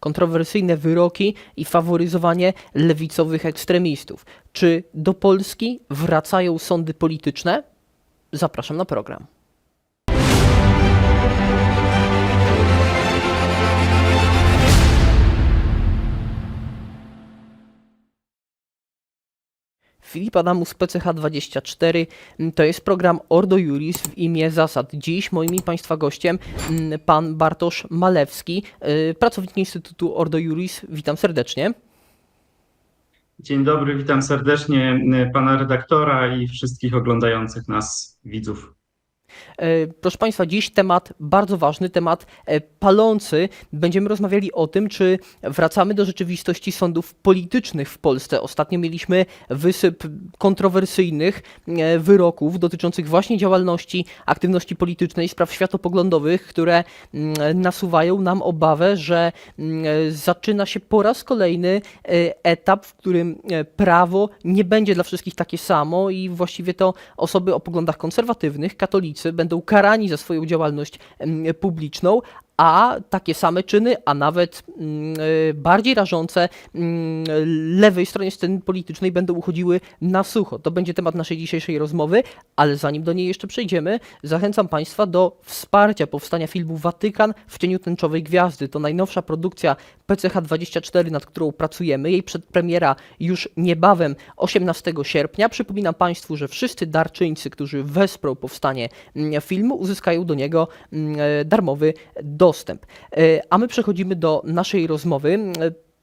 kontrowersyjne wyroki i faworyzowanie lewicowych ekstremistów. Czy do Polski wracają sądy polityczne? Zapraszam na program. Filip Adamus PCH24 mm, to jest program Ordo Juris w imię zasad. Dziś moim i Państwa gościem mm, pan Bartosz Malewski, y, pracownik Instytutu Ordo Juris. Witam serdecznie. Dzień dobry, witam serdecznie y, pana redaktora i wszystkich oglądających nas widzów. E, Proszę Państwa, dziś temat bardzo ważny, temat e, palący. Będziemy rozmawiali o tym, czy wracamy do rzeczywistości sądów politycznych w Polsce. Ostatnio mieliśmy wysyp kontrowersyjnych e, wyroków dotyczących właśnie działalności, aktywności politycznej, spraw światopoglądowych, które mm, nasuwają nam obawę, że mm, zaczyna się po raz kolejny etap, w którym prawo nie będzie dla wszystkich takie samo i właściwie to osoby o poglądach konserwatywnych, katolicy, będą karani za swoją działalność publiczną, a takie same czyny, a nawet mm, e, bardziej rażące mm, lewej stronie sceny politycznej będą uchodziły na sucho. To będzie temat naszej dzisiejszej rozmowy, ale zanim do niej jeszcze przejdziemy, zachęcam Państwa do wsparcia powstania filmu Watykan w cieniu tęczowej gwiazdy. To najnowsza produkcja PCH24, nad którą pracujemy. Jej przedpremiera już niebawem 18 sierpnia. Przypominam Państwu, że wszyscy darczyńcy, którzy wesprą powstanie mm, filmu, uzyskają do niego e, darmowy dostęp. E, A my przechodzimy do naszej rozmowy.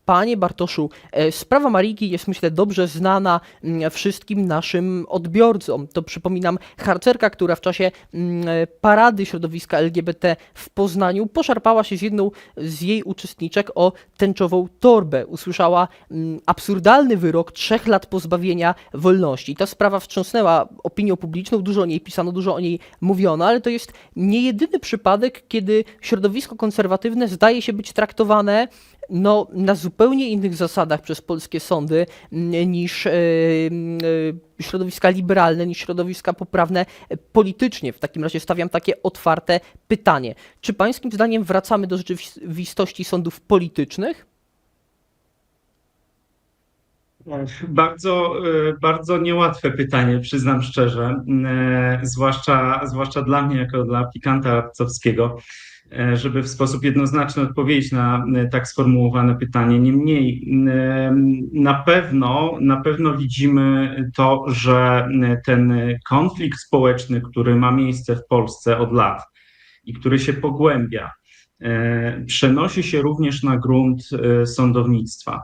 Panie Bartoszu, e, sprawa Mariki jest myślę dobrze znana mm, wszystkim naszym odbiorcom. To przypominam harcerka, która w czasie mm, e, parady środowiska LGBT w Poznaniu poszarpała się z jedną z jej uczestniczek o tęczową torbę. Usłyszała mm, absurdalny wyrok trzech lat pozbawienia wolności. Ta sprawa wstrząsnęła opinią publiczną, dużo o niej pisano, dużo o niej mówiono, ale to jest nie jedyny przypadek, kiedy środowisko konserwatywne zdaje się być traktowane no, na zupełnie innych zasadach przez polskie sądy niż e, mm, e, środowiska liberalne, niż środowiska poprawne e, politycznie. W takim razie stawiam takie otwarte pytanie. Czy pańskim zdaniem wracamy do rzeczywistości sądów politycznych? Bardzo, y, bardzo niełatwe pytanie, przyznam szczerze, zwłaszcza, zwłaszcza dla mnie, jako dla aplikanta arcowskiego, y, żeby w sposób jednoznaczny odpowiedzieć na y, tak sformułowane pytanie. Niemniej, y, na pewno, na pewno widzimy to, że ten konflikt społeczny, który ma miejsce w Polsce od lat i który się pogłębia, przenosi się również na grunt sądownictwa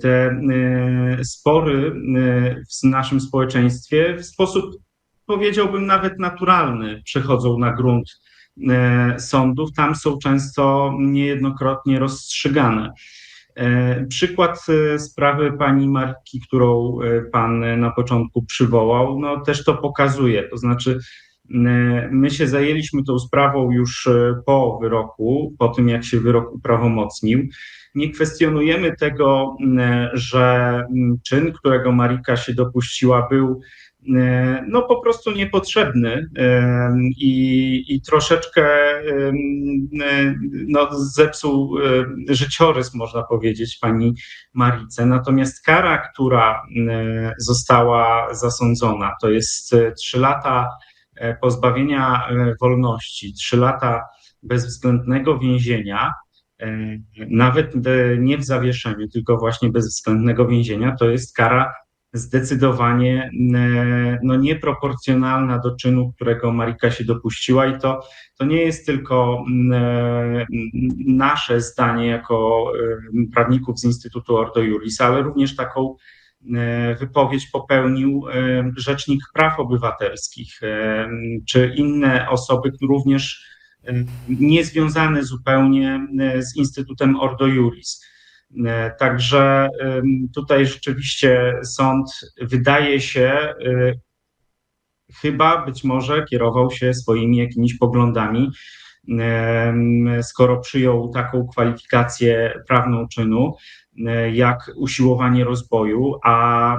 te e, spory e, w naszym społeczeństwie w sposób, powiedziałbym, nawet naturalny przechodzą na grunt e, sądów. Tam są często niejednokrotnie rozstrzygane. Przykład sprawy pani Marki, którą pan na początku przywołał, no też to pokazuje. To znaczy, my się zajęliśmy tą sprawą już po wyroku, po tym jak się wyrok uprawomocnił. Nie kwestionujemy tego, że czyn, którego Marika się dopuściła, był no po prostu niepotrzebny i, i troszeczkę no, zepsuł życiorys, można powiedzieć, pani Marice. Natomiast kara, która została zasądzona, to jest trzy lata pozbawienia wolności, trzy lata bezwzględnego więzienia, nawet nie w zawieszeniu, tylko właśnie bezwzględnego więzienia, to jest kara zdecydowanie no, nieproporcjonalna do czynu, którego Marika się dopuściła i to, to nie jest tylko nasze zdanie jako prawników z Instytutu Ordo Juris, ale również taką wypowiedź popełnił Rzecznik Praw Obywatelskich, czy inne osoby również niezwiązane zupełnie z Instytutem Ordo Juris. Także tutaj rzeczywiście sąd wydaje się, chyba być może kierował się swoimi jakimiś poglądami, skoro przyjął taką kwalifikację prawną czynu, jak usiłowanie rozboju, a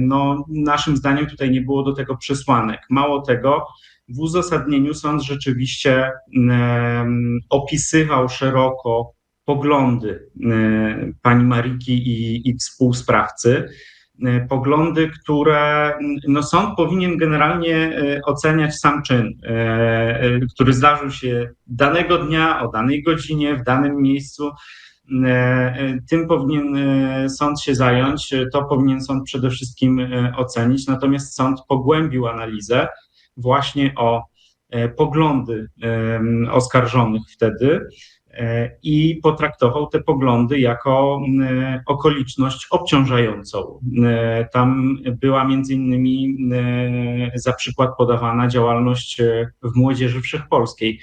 no, naszym zdaniem tutaj nie było do tego przesłanek. Mało tego, w uzasadnieniu sąd rzeczywiście opisywał szeroko poglądy pani Mariki i, i współsprawcy. Poglądy, które no, sąd powinien generalnie oceniać sam czyn, który zdarzył się danego dnia, o danej godzinie, w danym miejscu. Tym powinien sąd się zająć, to powinien sąd przede wszystkim ocenić. Natomiast sąd pogłębił analizę właśnie o poglądy oskarżonych wtedy i potraktował te poglądy jako okoliczność obciążającą. Tam była między innymi za przykład podawana działalność w Młodzieży Wszechpolskiej,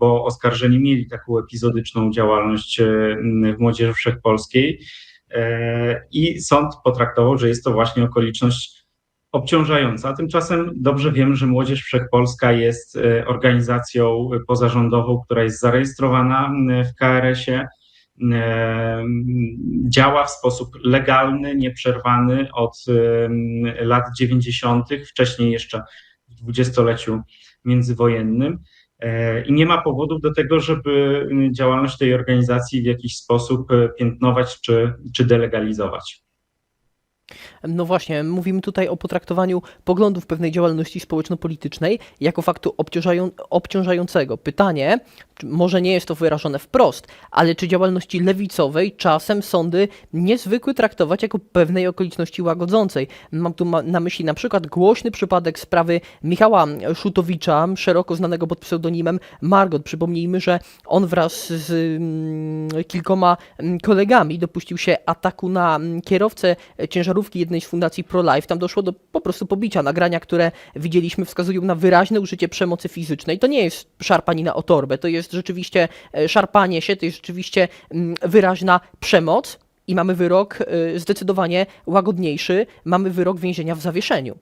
bo oskarżeni mieli taką epizodyczną działalność w Młodzieży Wszechpolskiej i sąd potraktował, że jest to właśnie okoliczność obciążająca. Tymczasem dobrze wiem, że Młodzież Wszechpolska jest organizacją pozarządową, która jest zarejestrowana w KRS-ie. Działa w sposób legalny, nieprzerwany od lat 90., wcześniej jeszcze w dwudziestoleciu międzywojennym. I nie ma powodów do tego, żeby działalność tej organizacji w jakiś sposób piętnować czy, czy delegalizować. No właśnie, mówimy tutaj o potraktowaniu poglądów pewnej działalności społeczno-politycznej jako faktu obciążają, obciążającego. Pytanie, może nie jest to wyrażone wprost, ale czy działalności lewicowej czasem sądy nie zwykły traktować jako pewnej okoliczności łagodzącej? Mam tu na myśli na przykład głośny przypadek sprawy Michała Szutowicza, szeroko znanego pod pseudonimem Margot. Przypomnijmy, że on wraz z mm, kilkoma mm, kolegami dopuścił się ataku na mm, kierowcę ciężarówki jednej z fundacji ProLife. Tam doszło do po prostu pobicia. Nagrania, które widzieliśmy, wskazują na wyraźne użycie przemocy fizycznej. To nie jest szarpanina o torbę, to jest rzeczywiście e, szarpanie się, to jest rzeczywiście mm, wyraźna przemoc. I mamy wyrok e, zdecydowanie łagodniejszy, mamy wyrok więzienia w zawieszeniu.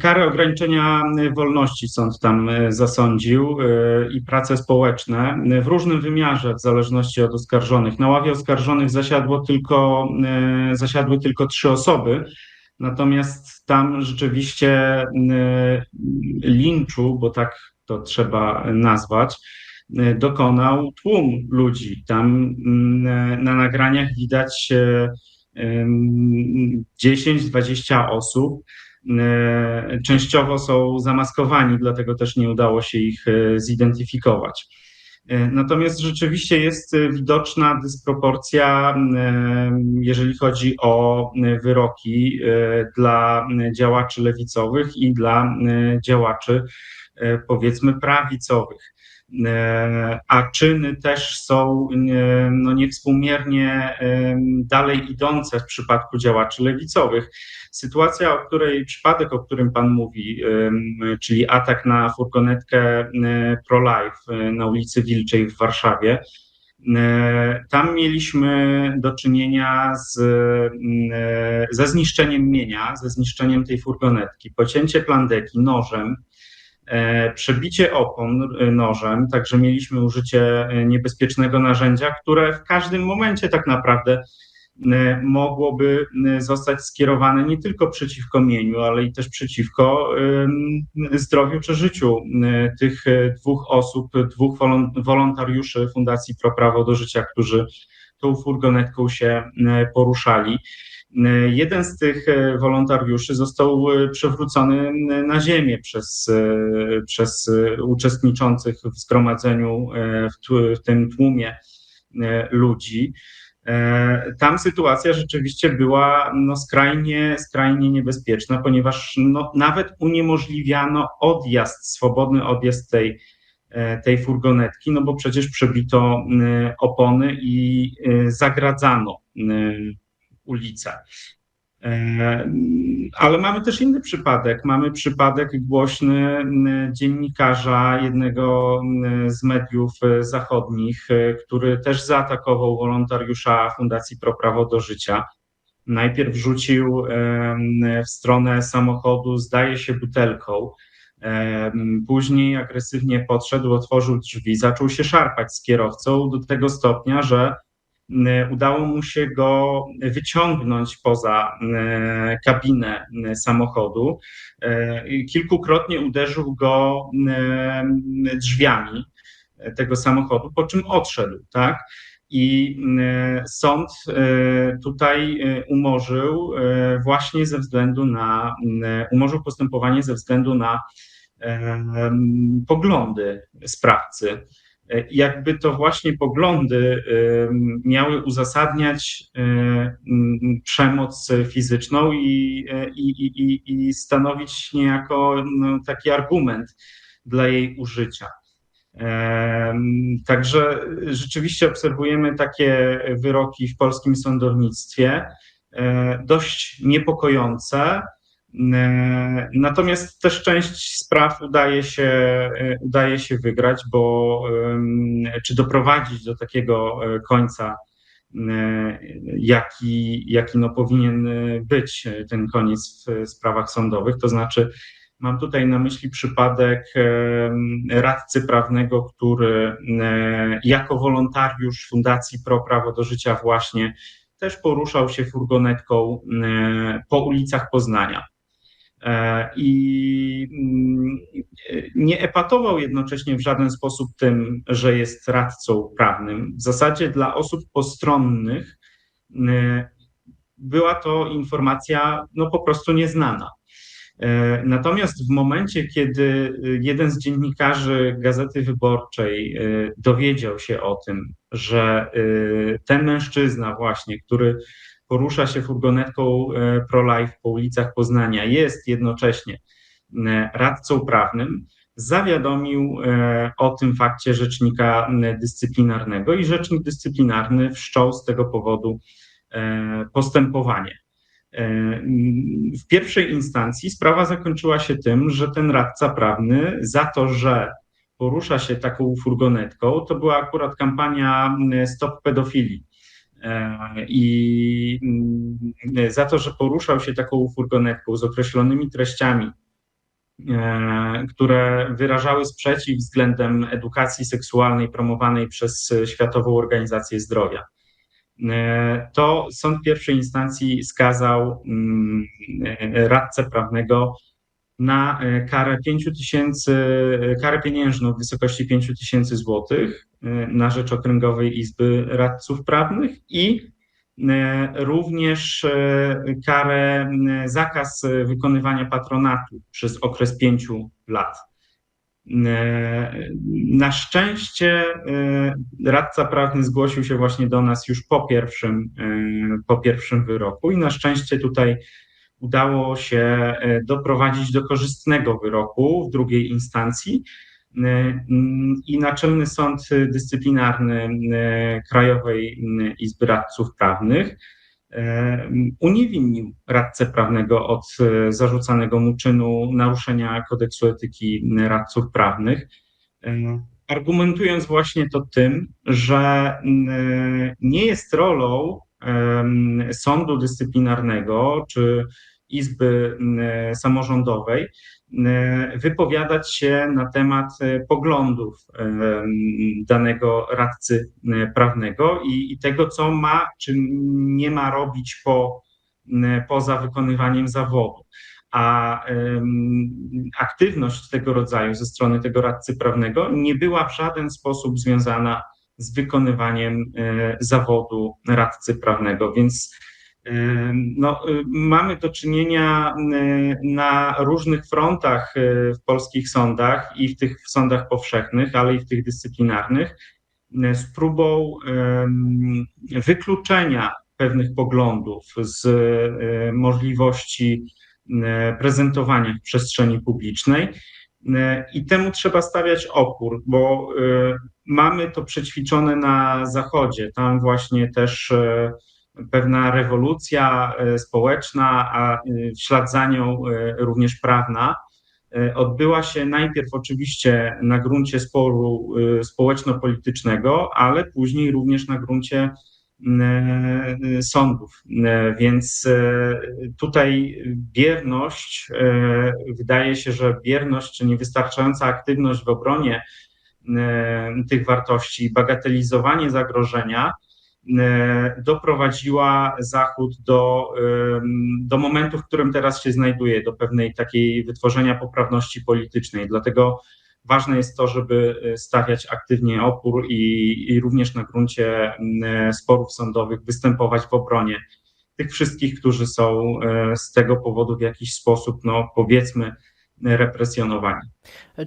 Karę ograniczenia wolności sąd tam zasądził i prace społeczne w różnym wymiarze, w zależności od oskarżonych. Na ławie oskarżonych zasiadło tylko, zasiadły tylko trzy osoby, natomiast tam rzeczywiście linczu, bo tak to trzeba nazwać, dokonał tłum ludzi. Tam na nagraniach widać 10-20 osób. Częściowo są zamaskowani, dlatego też nie udało się ich zidentyfikować. Natomiast rzeczywiście jest widoczna dysproporcja, jeżeli chodzi o wyroki dla działaczy lewicowych i dla działaczy, powiedzmy, prawicowych a czyny też są no, niewspółmiernie dalej idące w przypadku działaczy lewicowych. Sytuacja, o której, przypadek, o którym Pan mówi, czyli atak na furgonetkę ProLife na ulicy Wilczej w Warszawie, tam mieliśmy do czynienia z, ze zniszczeniem mienia, ze zniszczeniem tej furgonetki, pocięcie plandeki nożem, przebicie opon nożem, także mieliśmy użycie niebezpiecznego narzędzia, które w każdym momencie tak naprawdę mogłoby zostać skierowane nie tylko przeciwko mieniu, ale i też przeciwko zdrowiu czy życiu tych dwóch osób, dwóch wolontariuszy Fundacji Pro Prawo do Życia, którzy tą furgonetką się poruszali. Jeden z tych e, wolontariuszy został e, przewrócony na ziemię przez, e, przez uczestniczących w zgromadzeniu w, w tym tłumie ludzi. Tam sytuacja rzeczywiście była no, skrajnie, skrajnie niebezpieczna, ponieważ no, nawet uniemożliwiano odjazd, swobodny odjazd tej, tej furgonetki, no bo przecież przebito opony i zagradzano ulica. E, ale mamy też inny przypadek. Mamy przypadek głośny dziennikarza jednego z mediów e, zachodnich, e, który też zaatakował wolontariusza Fundacji Pro Prawo do Życia. Najpierw rzucił w stronę samochodu, zdaje się, butelką. Później agresywnie podszedł, otworzył drzwi, zaczął się szarpać z kierowcą do tego stopnia, że udało mu się go wyciągnąć poza kabinę samochodu. Kilkukrotnie uderzył go drzwiami. tego samochodu, po czym odszedł, tak? I sąd tutaj umorzył właśnie ze względu na, umorzył postępowanie ze względu na poglądy sprawcy. Jakby to właśnie poglądy miały uzasadniać przemoc fizyczną i, i, i, i stanowić niejako no, taki argument dla jej użycia. Także rzeczywiście obserwujemy takie wyroki w polskim sądownictwie, dość niepokojące. Natomiast też część spraw udaje się, udaje się wygrać, bo czy doprowadzić do takiego końca, jaki, jaki no powinien być ten koniec w sprawach sądowych. To znaczy, Mam tutaj na myśli przypadek radcy prawnego, który jako wolontariusz Fundacji Pro Prawo do Życia właśnie też poruszał się furgonetką po ulicach Poznania. E, I mm, nie epatował jednocześnie w żaden sposób tym, że jest radcą prawnym. W zasadzie dla osób postronnych była to informacja no, po prostu nieznana. E, natomiast w momencie, kiedy e, jeden z dziennikarzy Gazety Wyborczej e, dowiedział się o tym, że ten mężczyzna właśnie, który porusza się furgonetką pro-life po ulicach Poznania, jest jednocześnie radcą prawnym, zawiadomił o tym fakcie rzecznika dyscyplinarnego i rzecznik dyscyplinarny wszczął z tego powodu postępowanie. E, w pierwszej instancji sprawa zakończyła się tym, że ten radca prawny za to, że porusza się taką furgonetką, to była akurat kampania Stop Pedofilii. E, I za to, że poruszał się taką furgonetką z określonymi treściami, e, które wyrażały sprzeciw względem edukacji seksualnej promowanej przez Światową Organizację Zdrowia. E, to sąd pierwszej instancji skazał mm, radcę prawnego na e, karę 5 tysięcy, karę pieniężną w wysokości 5 tysięcy złotych na rzecz Okręgowej Izby Radców Prawnych i również karę zakaz wykonywania patronatu przez okres pięciu lat. Na szczęście e, radca prawny zgłosił się właśnie do nas już po pierwszym, e, po pierwszym wyroku i na szczęście tutaj udało się e, doprowadzić do korzystnego wyroku w drugiej instancji. I Naczelny Sąd Dyscyplinarny Krajowej Izby Radców Prawnych uniewinnił radcę prawnego od e, zarzucanego mu czynu naruszenia kodeksu etyki radców prawnych, argumentując właśnie to tym, że nie jest rolą sądu dyscyplinarnego czy Izby Samorządowej E, wypowiadać się na temat e, poglądów e, danego radcy prawnego i, i tego, co ma czy nie ma robić po, poza wykonywaniem zawodu. A aktywność tego rodzaju ze strony tego radcy prawnego nie była w żaden sposób związana z wykonywaniem zawodu radcy prawnego, więc no, y, mamy do czynienia y, na różnych frontach y, w polskich sądach i w tych sądach powszechnych, ale i w tych dyscyplinarnych z próbą wykluczenia pewnych poglądów z możliwości prezentowania w przestrzeni publicznej. I temu trzeba stawiać opór, bo mamy to przećwiczone na Zachodzie. Tam właśnie też pewna rewolucja e, społeczna, a e, w ślad za nią e, również prawna, odbyła się najpierw oczywiście na gruncie sporu społeczno-politycznego, ale później również na gruncie sądów. Więc tutaj bierność, wydaje się, że bierność czy niewystarczająca aktywność w obronie tych wartości, bagatelizowanie zagrożenia, doprowadziła Zachód do, do momentu, w którym teraz się znajduje, do pewnej takiej wytworzenia poprawności politycznej. Dlatego ważne jest to, żeby stawiać aktywnie opór i, i również na gruncie sporów sądowych występować w obronie tych wszystkich, którzy są e, z tego powodu w jakiś sposób, no powiedzmy, represjonowani.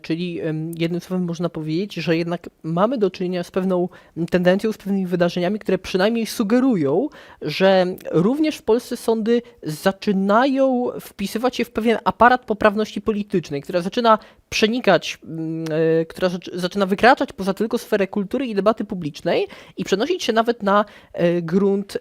Czyli jednym słowem można powiedzieć, że jednak mamy do czynienia z pewną tendencją, z pewnymi wydarzeniami, które przynajmniej sugerują, że również w Polsce sądy zaczynają wpisywać się w pewien aparat poprawności politycznej, która zaczyna przenikać, mm, e, która zac- zaczyna wykraczać poza tylko sferę kultury i debaty publicznej i przenosić się nawet na e, grunt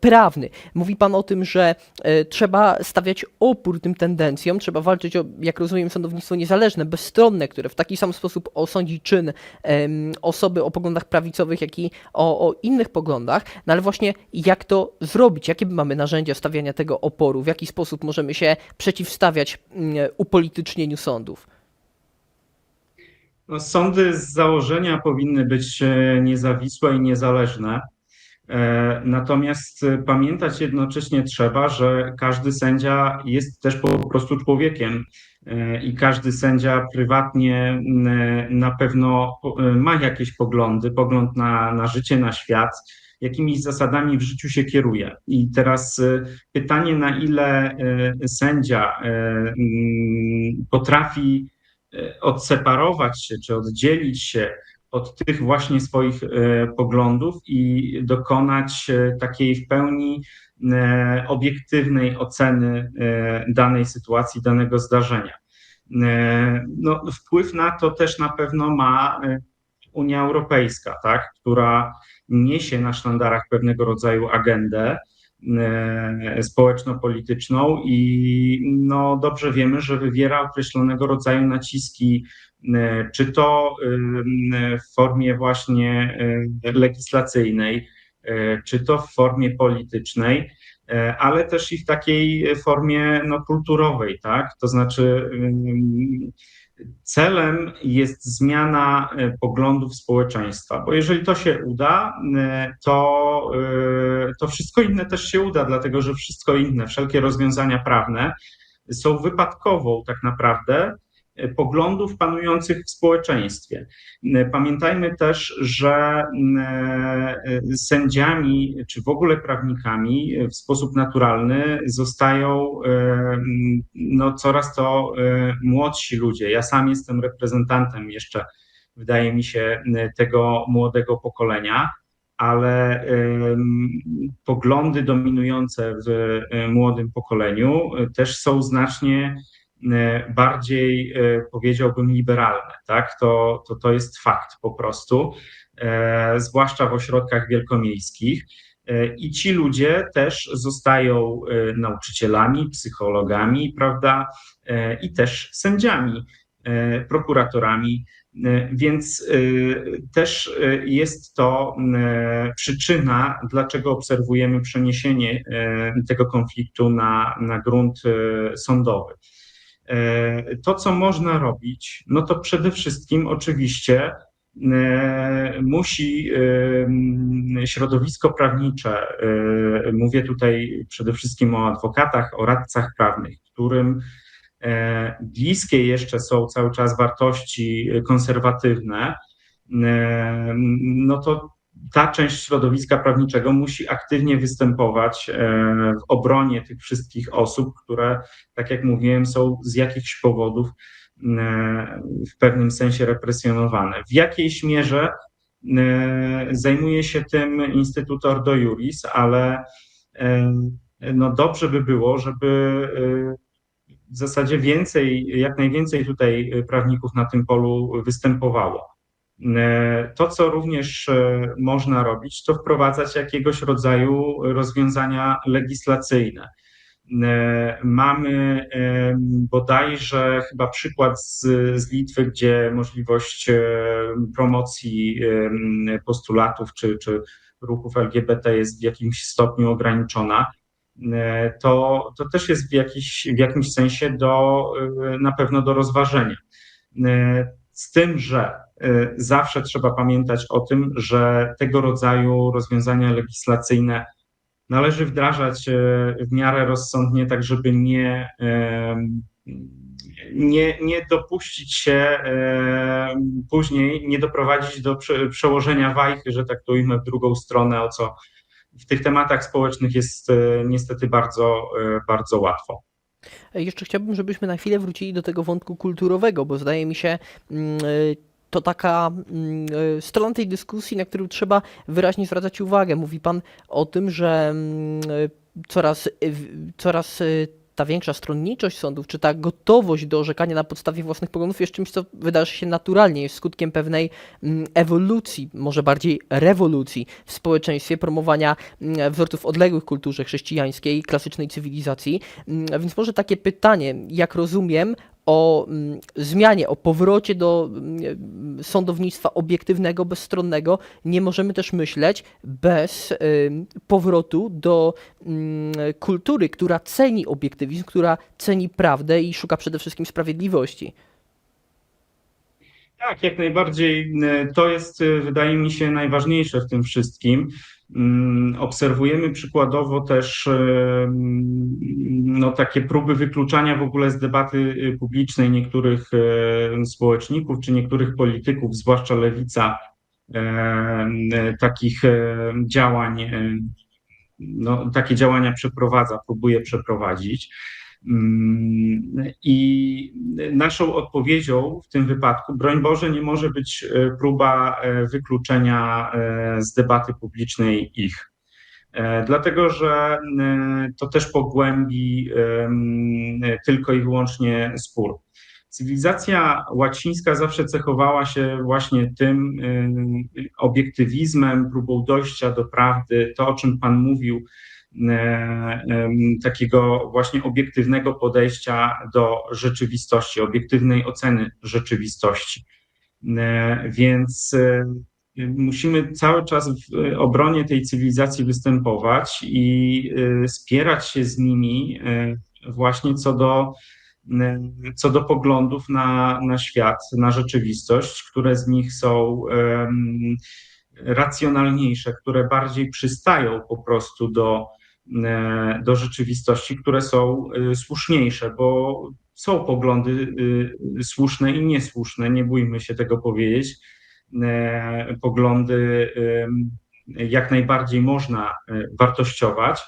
prawny. Mówi Pan o tym, że e, trzeba stawiać opór tym tendencjom, trzeba walczyć o, jak rozumiem, sądownictwo niezależne, bezstronne, które w taki sam sposób osądzi czyn em, osoby o poglądach prawicowych, jak i o, o innych poglądach. No ale właśnie jak to zrobić? Jakie mamy narzędzia stawiania tego oporu? W jaki sposób możemy się przeciwstawiać mm, upolitycznieniu sądów? No, sądy z założenia powinny być e, niezawisłe i niezależne. E, Natomiast e, pamiętać jednocześnie trzeba, że każdy sędzia jest też po prostu człowiekiem i każdy sędzia prywatnie na pewno e, ma jakieś poglądy, pogląd na, na życie, na świat, jakimiś zasadami w życiu się kieruje. I teraz e, pytanie, na ile e, sędzia e, potrafi e, odseparować się czy oddzielić się od tych właśnie swoich e, poglądów i dokonać e, takiej w pełni e, obiektywnej oceny e, danej sytuacji, danego zdarzenia. E, No, wpływ na to też na pewno ma e, Unia Europejska, tak, która niesie na sztandarach pewnego rodzaju agendę e, społeczno-polityczną i no, dobrze wiemy, że wywiera określonego rodzaju naciski E, czy to e, w formie właśnie e, legislacyjnej, czy to w formie politycznej, ale też i w takiej formie no, kulturowej, tak? To znaczy celem jest zmiana poglądów społeczeństwa, bo jeżeli to się uda, to, to wszystko inne też się uda, dlatego że wszystko inne, wszelkie rozwiązania prawne są wypadkową tak naprawdę poglądów panujących w społeczeństwie. Pamiętajmy też, że e, sędziami czy w ogóle prawnikami w sposób naturalny zostają e, no, coraz to e, młodsi ludzie. Ja sam jestem reprezentantem jeszcze, wydaje mi się, tego młodego pokolenia ale poglądy dominujące w młodym pokoleniu też są znacznie bardziej, e, powiedziałbym, liberalne. Tak? To, to, to jest fakt po prostu, e, zwłaszcza w ośrodkach wielkomiejskich. I ci ludzie też zostają nauczycielami, psychologami, prawda, i też sędziami, prokuratorami. Więc też jest to przyczyna, dlaczego obserwujemy przeniesienie tego konfliktu na, na grunt sądowy. E, to, co można robić, no to przede wszystkim oczywiście e, musi e, środowisko prawnicze, mówię tutaj przede wszystkim o adwokatach, o radcach prawnych, którym bliskie jeszcze są cały czas wartości konserwatywne, no to ta część środowiska prawniczego musi aktywnie występować e, w obronie tych wszystkich osób, które, tak jak mówiłem, są z jakichś powodów e, w pewnym sensie represjonowane. W jakiejś mierze e, zajmuje się tym Instytut Ordo Juris, ale no dobrze by było, żeby w zasadzie więcej, jak najwięcej tutaj prawników na tym polu występowało. E, to, co również e, można robić, to wprowadzać jakiegoś rodzaju rozwiązania legislacyjne. E, mamy bodajże chyba przykład z, z Litwy, gdzie możliwość promocji postulatów czy, czy ruchów LGBT jest w jakimś stopniu ograniczona. To, to też jest w, jakiś, w jakimś sensie do, na pewno do rozważenia. Z tym, że zawsze trzeba pamiętać o tym, że tego rodzaju rozwiązania legislacyjne należy wdrażać y, w miarę rozsądnie, tak żeby nie nie, nie dopuścić się później, nie doprowadzić do prze, przełożenia wajchy, że tak to ujmę, w drugą stronę, o co w tych tematach społecznych jest niestety bardzo, bardzo łatwo. Jeszcze chciałbym, żebyśmy na chwilę wrócili do tego wątku kulturowego, bo zdaje mi się, mm, y, to taka mm, y, strona tej dyskusji, na którą trzeba wyraźnie zwracać uwagę. Mówi Pan o tym, że mm, y, coraz, w- coraz ta większa stronniczość sądów, czy ta gotowość do orzekania na podstawie własnych poglądów jest czymś, co wydarzy się naturalnie, jest skutkiem pewnej mm, ewolucji, może bardziej rewolucji w społeczeństwie, promowania wzorców odległych kulturze chrześcijańskiej, klasycznej cywilizacji. Więc może takie pytanie, jak rozumiem, o mm, zmianie, o powrocie do mm, sądownictwa obiektywnego, bezstronnego, nie możemy też myśleć bez powrotu do mm, kultury, która ceni obiektywizm, która ceni prawdę i szuka przede wszystkim sprawiedliwości. Tak, jak najbardziej. e, To jest, e, wydaje mi się, najważniejsze w tym wszystkim. Mm, Obserwujemy przykładowo też e, no, takie próby wykluczania w ogóle z debaty e, publicznej niektórych e, społeczników czy niektórych polityków, zwłaszcza lewica, e, takich działań, no, takie działania przeprowadza, próbuje przeprowadzić. Mm, I naszą odpowiedzią w tym wypadku, broń Boże, nie może być e, próba e, wykluczenia e, z debaty publicznej ich. Dlatego, że to też pogłębi tylko i wyłącznie spór. Cywilizacja łacińska zawsze cechowała się właśnie tym em, obiektywizmem, próbą dojścia do prawdy, to o czym Pan mówił, takiego właśnie obiektywnego podejścia do rzeczywistości, obiektywnej oceny rzeczywistości. E, Więc e, musimy cały czas w obronie tej cywilizacji występować i e, spierać się z nimi e, właśnie co do, e, co do poglądów na, na świat, na rzeczywistość, które z nich są racjonalniejsze, które bardziej przystają po prostu do, e, do rzeczywistości, które są e, słuszniejsze, bo są poglądy e, słuszne i niesłuszne, nie bójmy się tego powiedzieć. E, Poglądy e, jak najbardziej można e, wartościować.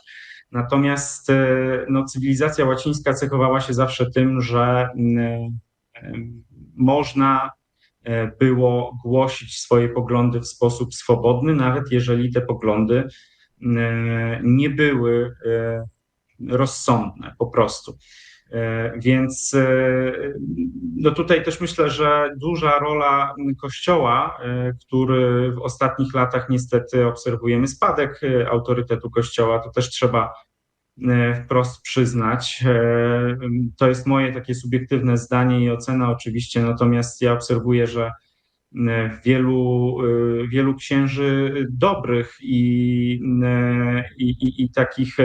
Natomiast e, no, cywilizacja łacińska cechowała się zawsze tym, że e, można e, było głosić swoje poglądy w sposób swobodny, nawet jeżeli te poglądy e, nie były e, rozsądne po prostu. E, Więc e, no tutaj też myślę, że duża rola Kościoła, e, który w ostatnich latach niestety obserwujemy spadek e, autorytetu Kościoła, to też trzeba e, wprost przyznać. E, To jest moje takie subiektywne zdanie i ocena oczywiście, natomiast ja obserwuję, że e, wielu, e, wielu księży dobrych i, e, i, i, i takich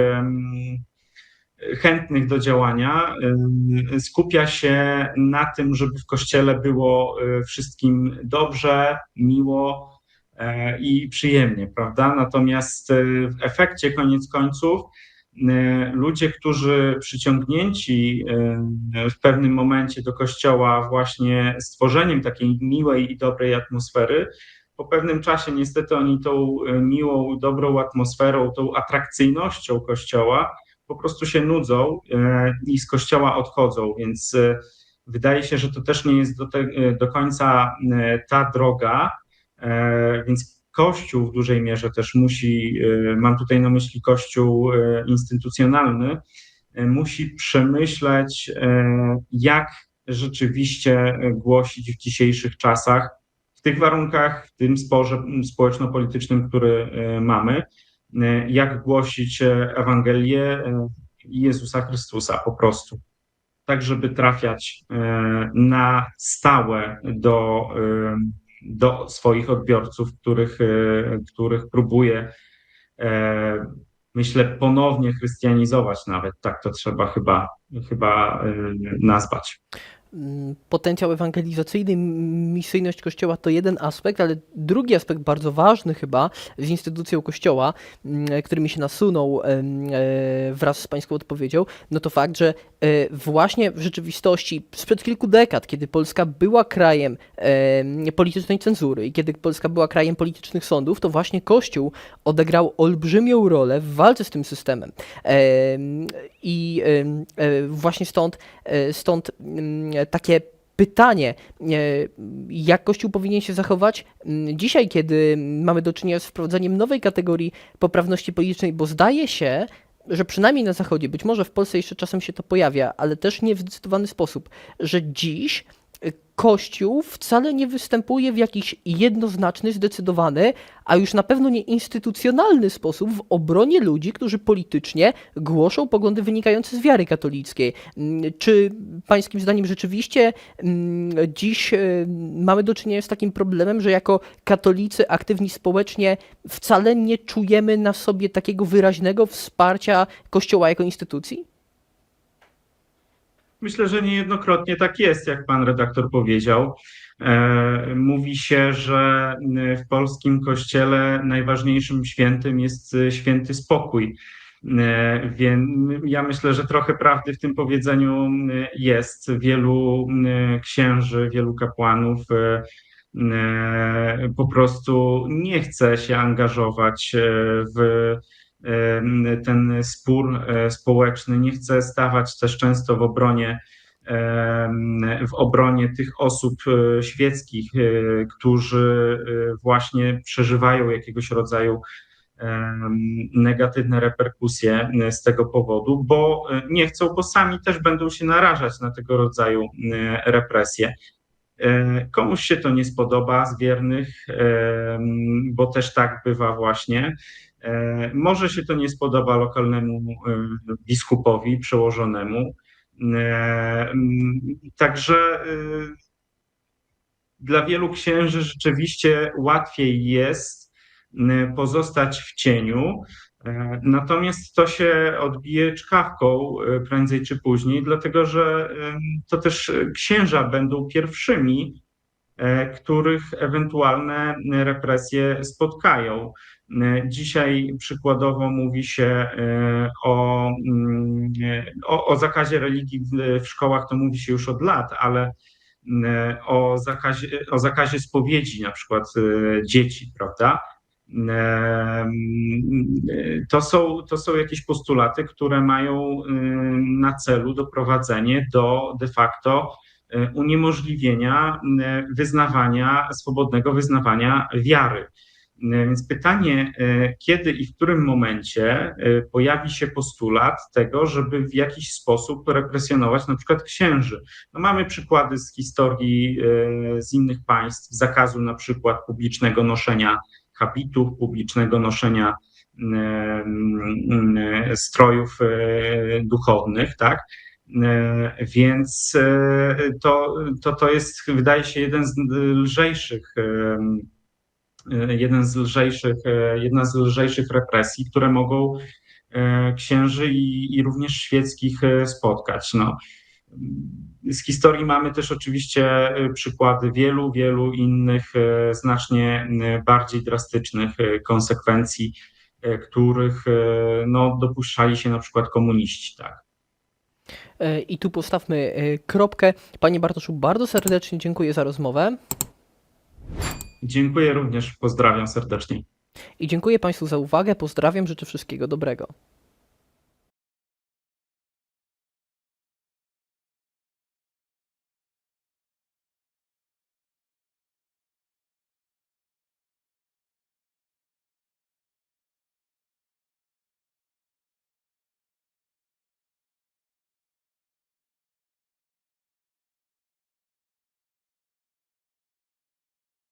chętnych do działania em, skupia się na tym, żeby w kościele było wszystkim dobrze, miło e, i przyjemnie, prawda? Natomiast w efekcie, koniec końców, ludzie, którzy przyciągnięci e, w pewnym momencie do kościoła właśnie stworzeniem takiej miłej i dobrej atmosfery, po pewnym czasie niestety oni tą e, miłą, dobrą atmosferą, tą atrakcyjnością kościoła po prostu się nudzą i z kościoła odchodzą, więc wydaje się, że to też nie jest do, te, do końca ta droga, więc Kościół w dużej mierze też musi, e, mam tutaj na myśli Kościół e, instytucjonalny, e, musi przemyśleć, jak rzeczywiście głosić w dzisiejszych czasach, w tych warunkach, w tym sporze społeczno-politycznym, który mamy, jak głosić Ewangelię Jezusa Chrystusa po prostu. Tak, żeby trafiać na stałe do, do swoich odbiorców, których, e, których próbuje, e, myślę, ponownie chrystianizować nawet. Tak to trzeba chyba, chyba e, nazwać. Mm, Potencjał ewangelizacyjny, misyjność Kościoła to jeden aspekt, ale drugi aspekt bardzo ważny chyba z instytucją Kościoła, mm, który mi się nasunął e, wraz z pańską odpowiedzią, no to fakt, że e, właśnie w rzeczywistości sprzed kilku dekad, kiedy Polska była krajem em, politycznej cenzury i kiedy Polska była krajem politycznych sądów, to właśnie Kościół odegrał olbrzymią rolę w walce z tym systemem. Em, I e, właśnie stąd, stąd mm, takie pytanie, e, jak Kościół powinien się zachować? Mm, dzisiaj, kiedy mamy do czynienia z wprowadzeniem nowej kategorii poprawności politycznej, bo zdaje się, że przynajmniej na Zachodzie, być może w Polsce jeszcze czasem się to pojawia, ale też nie w zdecydowany sposób, że dziś e, Kościół wcale nie występuje w jakiś jednoznaczny, zdecydowany, a już na pewno nie instytucjonalny sposób w obronie ludzi, którzy politycznie głoszą poglądy wynikające z wiary katolickiej. Mm, Czy pańskim zdaniem rzeczywiście mm, dziś e, mamy do czynienia z takim problemem, że jako katolicy aktywni społecznie wcale nie czujemy na sobie takiego wyraźnego wsparcia Kościoła jako instytucji? Myślę, że niejednokrotnie tak jest, jak pan redaktor powiedział. E, Mówi się, że w polskim kościele najważniejszym świętym jest e, święty spokój. E, Więc ja myślę, że trochę prawdy w tym powiedzeniu e, jest. Wielu e, księży, wielu kapłanów e, e, po prostu nie chce się angażować e, w e, ten spór e, społeczny, nie chce stawać też często w obronie w obronie tych osób e, świeckich, e, którzy właśnie przeżywają jakiegoś rodzaju negatywne reperkusje z tego powodu, bo nie chcą, bo sami też będą się narażać na tego rodzaju represje. Komuś się to nie spodoba z wiernych, bo też tak bywa właśnie. E, Może się to nie spodoba lokalnemu e, biskupowi przełożonemu. E, Także dla wielu księży rzeczywiście łatwiej jest pozostać w cieniu, natomiast to się odbije czkawką prędzej czy później, dlatego że to też księża będą pierwszymi, których ewentualne represje spotkają. E, Dzisiaj przykładowo mówi się e, o, mm, o, o zakazie religii w, szkołach, to mówi się już od lat, ale e, o zakazie, o zakazie spowiedzi na przykład dzieci, prawda? Mm, To są, to są jakieś postulaty, które mają na celu doprowadzenie do de facto uniemożliwienia wyznawania, swobodnego wyznawania wiary. E, Więc pytanie, e, kiedy i w którym momencie e, pojawi się postulat tego, żeby w jakiś sposób represjonować na przykład księży. No mamy przykłady z historii z innych państw, zakazu na przykład publicznego noszenia habitów, publicznego noszenia mm, e, strojów duchownych, tak? Więc to, to, to jest, wydaje się, jeden z lżejszych jeden z lżejszych, e, jedna z lżejszych represji, które mogą e, księży i, i również świeckich e, spotkać. No. Z historii mamy też oczywiście e, przykłady wielu, wielu innych e, znacznie e, bardziej drastycznych e, konsekwencji, e, których e, no, dopuszczali się na przykład komuniści. Tak. E, I tu postawmy e, kropkę. Panie Bartoszu, bardzo serdecznie dziękuję za rozmowę Dziękuję również, pozdrawiam serdecznie. i dziękuję Państwu za uwagę. Pozdrawiam, życzę wszystkiego dobrego.